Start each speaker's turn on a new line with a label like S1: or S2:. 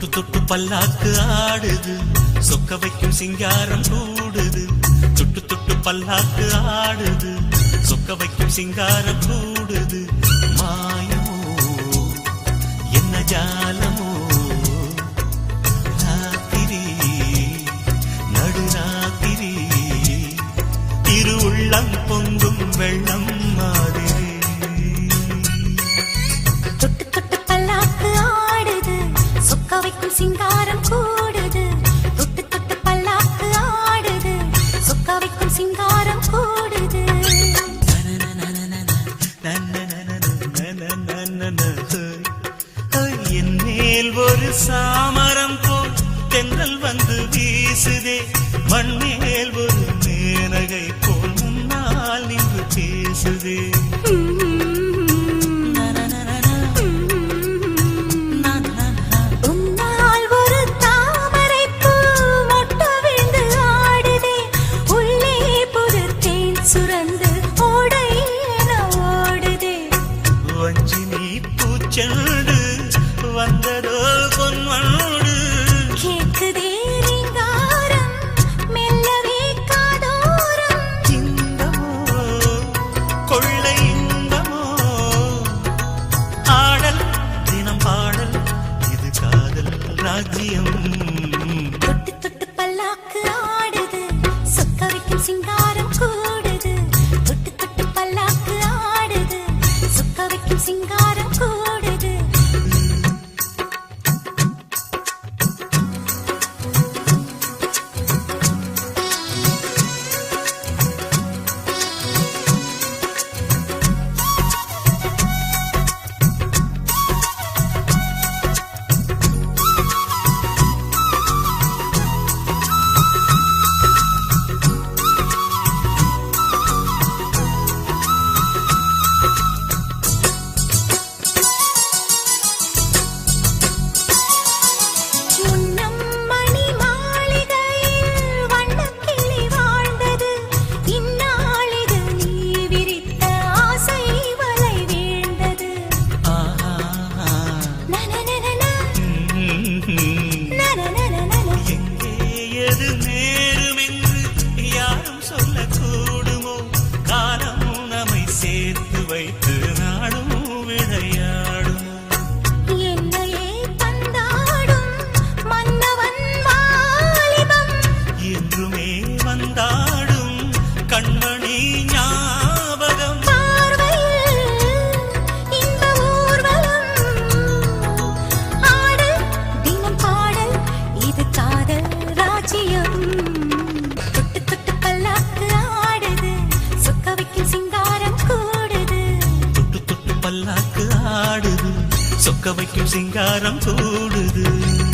S1: தொட்டு தொட்டு பல்லாக்கு ஆடுது. சொக்க வைக்கும் சிங்காரம் கூடுது தொட்டு தொட்டு பல்லாக்கு ஆடுது. சொக்க வைக்கும் சிங்காரம் கூடுது
S2: மாய சிங்காரம் கூடுது. தொட்டு தொட்டு பல்லாக்கு ஆடுது. சொக்கா வைக்கும் சிங்காரம் கூடுது.
S1: என் மேல் ஒரு சாமரம் போல் தென்றல் வந்து வீசுதே. மண்ணில் ராஜ்யம்
S2: விடையா கணக்கு ஆடுது. சொக்க வைக்கும் சிங்காரம்
S1: சூடுது.